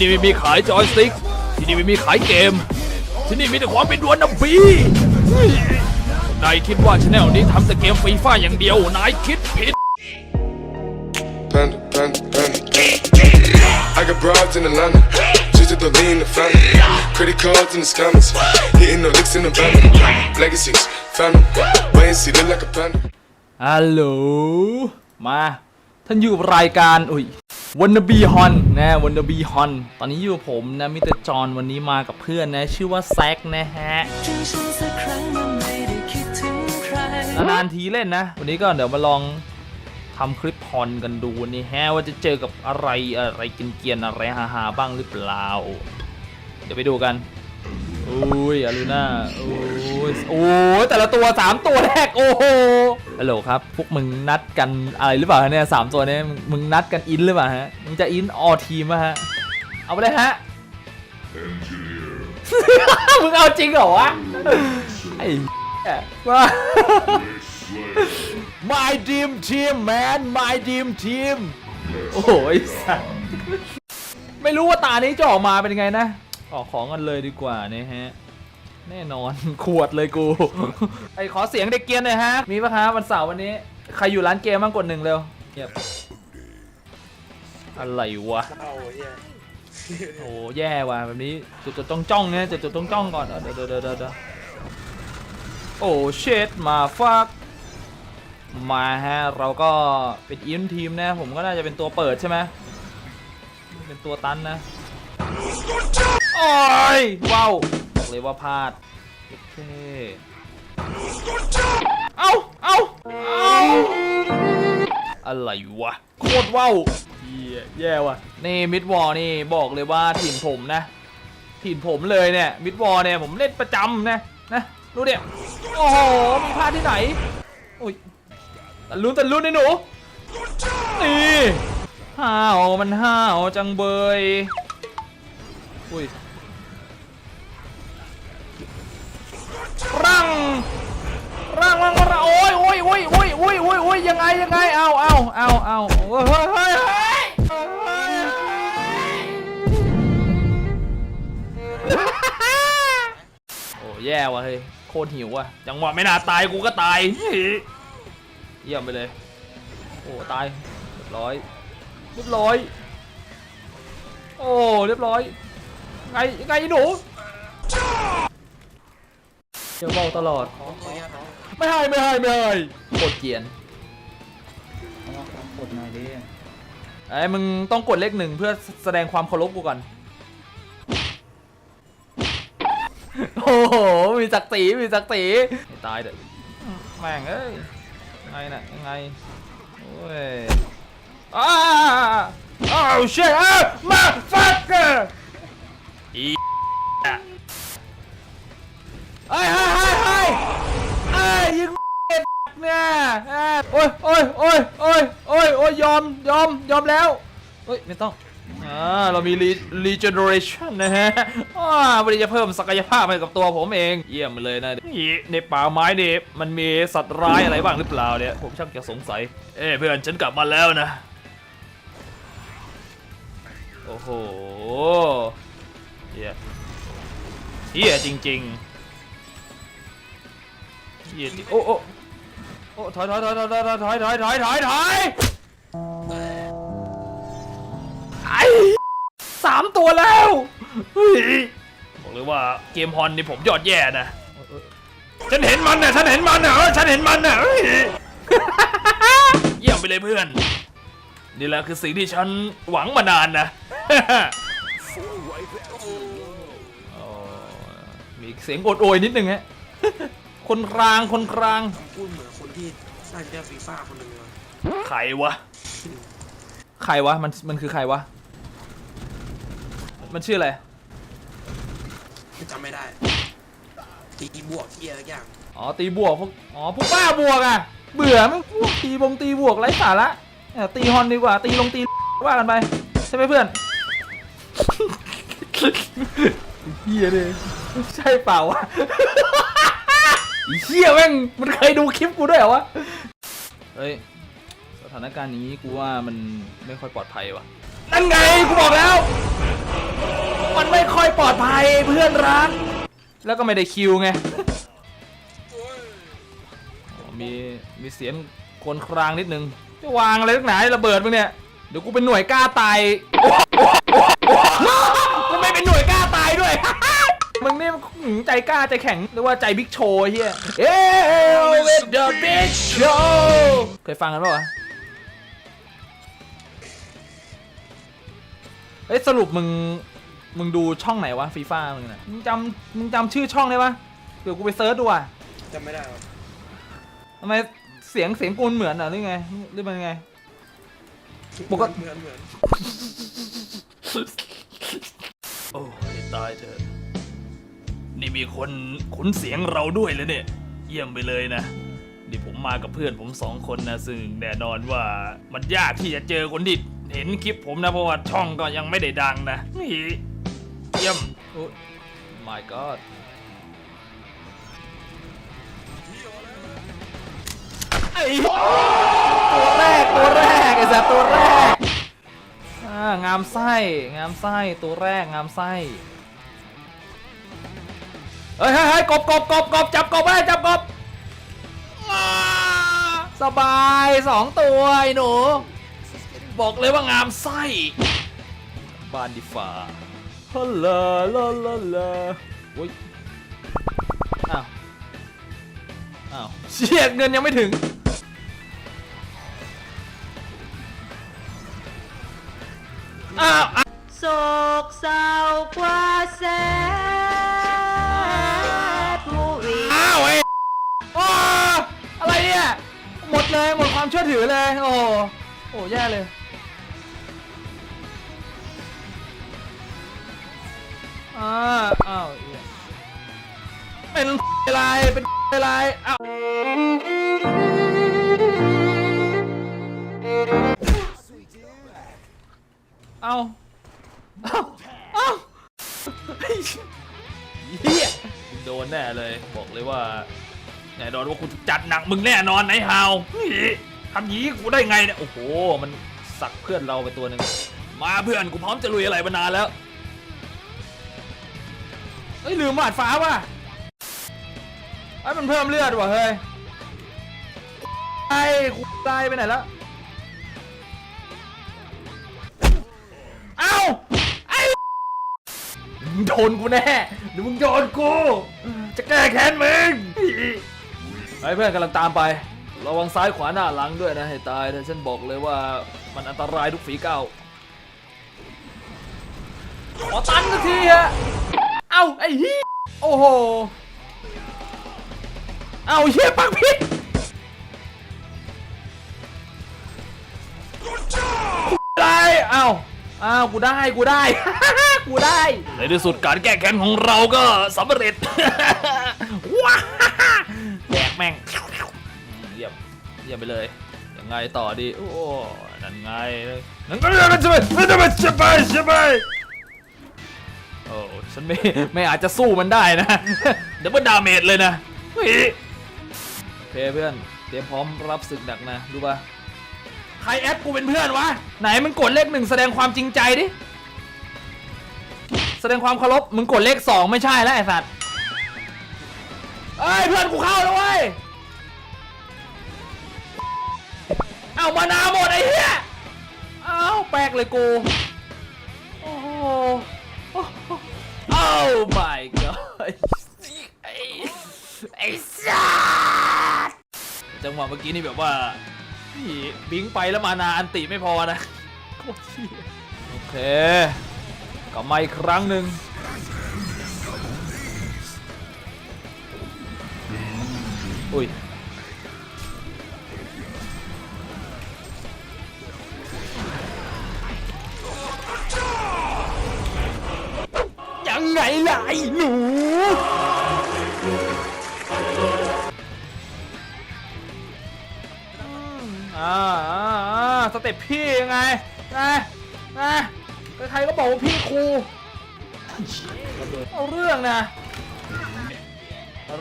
ที่นี่ไม่มีขายจอยสติ๊ก ที่นี่ไม่มีขายเกม ที่นี่มีแต่ความเป็นดวนน้ำปีเฮ้ยนายคิดว่าชแนลนี้ทำแต่เกมฟรีฟ้าอย่างเดียว นายคิดผิด Panda, panda, panda, panda. I got broads in Atlanta. Just to the lean, the family. Credit cards in the scammers. Hitting the licks in the van. Legacies, family. Wait and see, look like a panda. ฮัลโหล มา ท่านอยู่กับรายการ อุ้ย วันนบีฮอนนะวันนบีฮอนตอนนี้อยู่กับผมนะมิสเตอร์จอห์นวันนี้มากับเพื่อนนะ ชื่อว่าแซกนะฮะถึงฉันสักครั้งมันไม่ได้คิดถึงใครนานๆทีเล่นนะ วันนี้ก็เดี๋ยวมาลองทำคลิปพรกันดูนี่ฮะว่าจะเจอกับอะไรอะไรกินเกียนๆอะไรฮาๆบ้างหรือเปล่า เดี๋ยวไปดูกันอุ้ยอารูน่าโอ้ยโอ้ยแต่ละตัวสามตัวแรกโอ้โห ฮัลโหลครับ พวกมึงนัดกันอะไรหรือเปล่าเนี่ยสามตัวเนี้มึงมึงนัดกันอินหรือเปล่าฮะ มึงจะอินออทีมอะฮะ เอาไปเลยฮะ มึงเอาจริงเหรอวะ ไอ้เหี้ยว่า My dream team man My dream team โอ้โหไอ้สัสไม่รู้ว่าตานี้จะออกมาเป็นยังไงนะ ออกของกันเลยดีกว่านะฮะ แน่นอน ขวดเลยกู ไอขอเสียงเด็กเกียนหน่อยฮะ มีปะครับวันเสาร์วันนี้ ใครอยู่ร้านเกมบ้างกดหนึ่งเร็วเงียบอะไรวะโอ้แย่ว่ะแบบนี้จุดจุดจ้องจ้องเนี่ยจุดจุดจ้องจ้องก่อนเดี๋ยวเดี๋ยวเดี๋ยวเดี๋ยวโอ้เชดมาฟักมาฮะเราก็เป็นอินทีมนะผมก็น่าจะเป็นตัวเปิดใช่ไหมเป็นตัวตันนะโอ้ยว้าว เลยว่าพลาดโอเคเอาเอาเอาอะไรวะ โคตรว้าวเหี้ยแย่ว่ะ นี่มิดวอลนี่บอกเลยว่าถิ่นผมนะ ถิ่นผมเลยเนี่ย มิดวอลเนี่ยผมเล่นประจำนะนะดูเนี่ยโอ้โหมีพลาดที่ไหนโอ้ยแต่ลุ้นแต่ลุ้นไอ้หนูนี่ห้าวมันห้าวจังเบยอุ้ย ยโอ้ยอ้ยโอ้ยยังไงยังไงเอาเอาเอาเอาเฮ้ยเฮ้ยเฮ้ยเฮ้ยโอ้แย่ว่ะเฮ้ยโคตรหิวว่ะจังหวะไม่น่าตายกูก็ตายเยี่ยมไปเลยโอ้ตายเรียบร้อยเรียบร้อยโอ้เรียบร้อยไงไงหนูเดี๋ยวเบาตลอด ไม่ให้ไม่ให้ไม่ให้กดเกียนกดหน่อยดิไอ้ยมึงต้องกดเลขหนึ่งเพื่อแสดงความเคารพกูก่อน โอ้โห มีจักรีมีจักรีไม่ตายเด้อแม่งเอ้ยยังไงน่ะยังไง โอ้ยอ้าอ้าวเชี่ยอ้ามาฟักเกอร์อีเฮ้ยเฮ้ยเฮ้ยเฮ้ยเอ้ยยิง เนี่ยโอ้ยโอ้ยโอ้ยโอ้ยโอ้ยโอ้ยยอมยอมยอมแล้วเฮ้ยไม่ต้องอ่าเรามี regeneration นะฮะอ่าวันนี้จะเพิ่มศักยภาพให้กับตัวผมเอง เยี่ยมเลยนะนี่ในป่าไม้นี่มันมีสัตว์ร้ายอะไรบ้างหรือเปล่าเนี่ย ผมช่างจะสงสัย เอ้ยเพื่อนฉันกลับมาแล้วนะ โอ้โหเฮียเฮียจริงๆเฮียจริงโอ้โอ้ โอ้ถอยถอยถอยถอยถอยถอยถอยถอยถอยถอยไอ้สามตัวแล้วเฮ้ยบอกเลยว่าเกมฮอนนี่ผมยอดแย่นะฉันเห็นมันน่ะฉันเห็นมันน่ะเออฉันเห็นมันน่ะเฮ้ยเยี่ยมไปเลยเพื่อน นี่แหละคือสิ่งที่ฉันหวังมานานนะมีเสียงโอดโอยนิดนึงฮะคนกลางคนกลาง ที่สร้างเจ้าฟีฟ่าคนหนึ่งเลยใครวะ ใครวะ มัน มันคือใครวะ มันชื่ออะไร จำไม่ได้ ตีบวกเกียอะไรอย่างอ๋อ ตีบวกพวก อ๋อ พวกบ้าบวกอะ เบื่อมั้งพวกตีบงตีบวกไร้สาระเออตีฮอนดีกว่า ตีลงตีว่ากันไป ใช่ไหมเพื่อน เฮียเลยใช่เปล่าวะ ไอ้เฮียแม่งมันเคยดูคลิปกูด้วยเหรอวะ เฮ้ย สถานการณ์นี้กูว่ามันไม่ค่อยปลอดภัยวะนั่นไงกูบอกแล้วปลอดภัยเพื่อนรัก แล้วก็ไม่ได้คิวไงอ๋อมีมีเสียงคนครางนิดนึง จะวางอะไรตั้งไหนระเบิดมึงเนี่ย เดี๋ยวกูเป็นหน่วยกล้าตาย มึงนี่มันหืมใจกล้าใจแข็งหรือว่าใจบิ๊กโชว์ไอ้เฮียเอ้ย with the big show เคยฟังกันปะวะเอ้ยสรุปมึง มึงดูช่องไหนวะฟีฟ่ามึงน่ะมึงจำมึงจำชื่อช่องได้ปะเดี๋ยวกูไปเซิร์ชดูอะจำไม่ได้ครับทำไมเสียงเสียงกูเหมือนอะหรือไงหรือมันไง ปกติ เหมือนเหมือน โอ้ยตายเถอะ นี่มีคนคุ้นเสียงเราด้วยเลยเนี่ย เยี่ยมไปเลยนะนี่ผมมากับเพื่อนผมสองคนนะซึ่งแน่นอนว่ามันยากที่จะเจอคนที่เห็นคลิปผมนะเพราะว่าช่องก็ยังไม่ได้ดังนะนี่เยี่ยมโอ้ my god ไอ้ตัวแรกตัวแรกไอ้สัตว์ตัวแรกอ่างามไส้งามไส้ตัวแรกงามไส้ เฮ้ยเฮ้ยเฮ้ยกบกบกบกบจับกบไปจับกบสบายสองตัวไอ้หนูบอกเลยว่างามไส้บานดิฟาฮัลโหลลาลาลาโอ้ยอ้าวอ้าวเชียเงินยังไม่ถึง เลยหมดความเชื่อถือเลย โอ้โหโอ้แย่เลย อ้าวอ้าวเหี้ยเป็นอะไรเป็นอะไรอ้าว แน่นอนว่ากูจะจัดหนักมึงแน่นอนไอ้ฮาวทำยี้กูได้ไงเนี่ยโอ้โห มันสักเพื่อนเราไปตัวหนึ่งมาเพื่อนกูพร้อมจะลุยอะไรมานานแล้วเฮ้ยลืมหมาดฟ้าว่ะไอ้มันเพิ่มเลือดว่ะเฮ้ยไอ้กูตายไปไหนแล้วเอ้าไอ้มึงโดนกูแน่เดี๋ยวมึงโดนกูจะแก้แค้นมึง ไอ้เพื่อนกำลังตามไประวังซ้ายขวาหน้าหลังด้วยนะให้ตายนะฉันบอกเลยว่ามันอันตรายทุกฝีก้าวขอตันสักทีฮะ เอ้าไอ้ฮีโอ้โห เอ้าเฮียปักพิษอะไรเอ้าอ้าวกูได้กูได้ กูได้ ในที่สุดการแก้แค้นของเราก็สำเร็จว้า แดกแม่งเยี่ยมเยี่ยมไปเลย ยังไงต่อดี โอ้ นั่นไง นั่นก็มันจะไปมันจะไปจะไปจะไปโอ้ฉันไม่ไม่อาจจะสู้มันได้นะเดี๋ยวมันดาเมจเลยนะเฮ้ยโอเคเพื่อน เตรียมพร้อมรับศึกหนักนะ ดูป่ะใครแอดกูเป็นเพื่อนวะ ไหนมึงกดเลขหนึ่งแสดงความจริงใจดิ แสดงความเคารพ มึงกดเลขสองไม่ใช่แล้วไอ้สัตว์ เอ้ยเพื่อนกูเข้าแล้วเว้ยเอามานาหมดไอ้เหี้ยเอาแปลกเลยกู โอ้โหโอ้โห Oh my god ไอ้ไอ้สัตว์จังหวะเมื่อกี้นี่แบบว่าบิงไปแล้วมานาอันติไม่พอนะโคตรเหี้ยโอเคกลับมาอีกครั้งหนึ่ง อุ้ยยังไงล่ะไอ้หนูอ่าอ่าอ่าสเต็ปพี่ยังไงนะนะใครๆก็บอกว่าพี่ครูเอาเรื่องนะ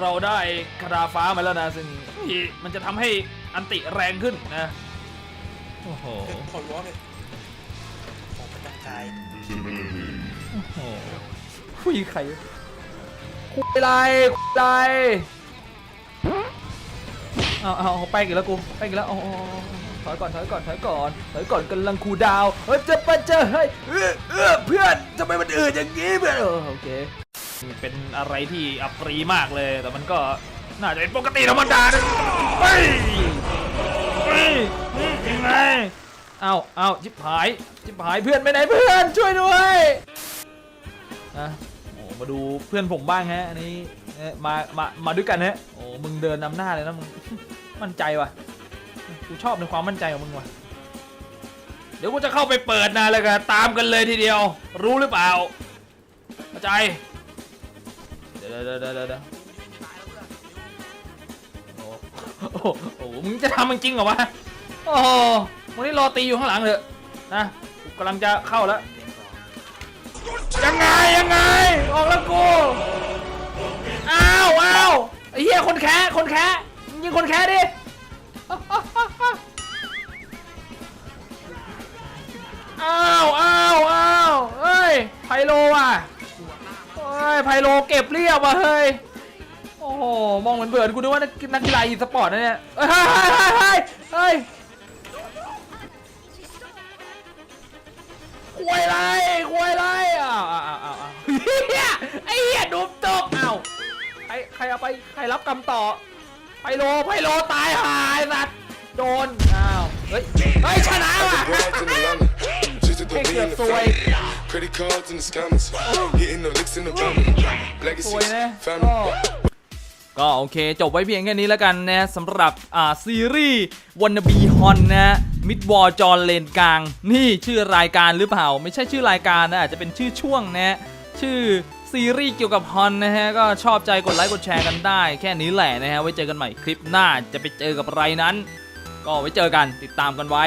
เราได้คาราฟ้ามาแล้วนะซึ่งมันจะทำให้อันติแรงขึ้นนะ โอ้โหเป็นคนร้องเลยของประจำกายโอ้โหคุยใครคุยอะไรคุยอะไรเอาเอาเอาไปกี่แล้วกูไปกี่แล้วเอาเอาเอาถอยก่อนถอยก่อนถอยก่อนถอยก่อนกำลังคูลดาวน์เฮ้ยเจะปะเจอเฮ้ยเออเออเพื่อนทำไมมันอืดอย่างงี้เพื่อนเออโอเคนี่ เป็นอะไรที่อัปรีมากเลย แต่มันก็น่าจะเป็นปกติธรรมดานะเฮ้ยเฮ้ยยังไงเอาเอาจิบหายจิบหายเพื่อนไปไหนเพื่อนช่วยด้วยนะโอ้มาดูเพื่อนผมบ้างฮะอันนี้มามามาด้วยกันฮะโอ้มึงเดินนำหน้าเลยนะมึงมั่นใจว่ะกูชอบในความมั่นใจของมึงว่ะเดี๋ยวกูจะเข้าไปเปิดนะเลยกันตามกันเลยทีเดียว รู้หรือเปล่าเข้าใจ เดี๋ยวเดี๋ยวเดี๋ยวโอ้โหมึงจะทำมันจริงเหรอวะ โอ้โหวันนี้รอตีอยู่ข้างหลังเถอะนะกำลังจะเข้าแล้ว ยังไงยังไง ออกแล้วกูอ้าวอ้าวไอ้เหี้ยคนแค่คนแค่ยิงคนแค่ดิอ้าวอ้าวอ้าวเฮ้ยไพโลว่ะ ไพโลเก็บเรียบว่ะเฮ้ย โอ้โห มองเหมือนเบื่อกูนึกว่านักนักกีฬาอีสปอร์ตนะเนี่ย เฮ้ยเฮ้ยเฮ้ยเฮ้ยควยไรควยไรอ้าวอ้าวอ้าวอ้าวอ้าวเฮียไอ้เหี้ยดุมตกอ้าวใครใครเอาไปใครรับกรรมต่อ ไพโลไพโลตายหายสัตว์โดน อ้าว เฮ้ย เฮ้ยชนะว่ะ Broads in Atlanta, just to Pick lean up the the way. family. Credit cards in the scammers, hitting the licks in the van. สวย Legacies, นะ family. ก็โอเค จบไว้เพียงแค่นี้แล้วกันนะสำหรับอ่าซีรีส์วันนบีฮอนนะมิดวอลจอนเลนกลาง นี่ชื่อรายการหรือเปล่า ไม่ใช่ชื่อรายการนะอาจจะเป็นชื่อช่วงนะชื่อซีรีส์เกี่ยวกับฮอนนะฮะก็ชอบใจกดไลค์กดแชร์กันได้ แค่นี้แหละนะฮะไว้เจอกันใหม่คลิปหน้าจะไปเจอกับอะไรนั้น ก็ไว้เจอกันติดตามกันไว้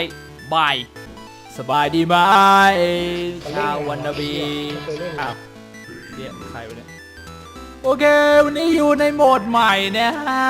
บาย สบายดีไหมชาววันนบีอ้าวเรียกใครวะเนี่ย โอเค วันนี้อยู่ในโหมดใหม่นะฮะ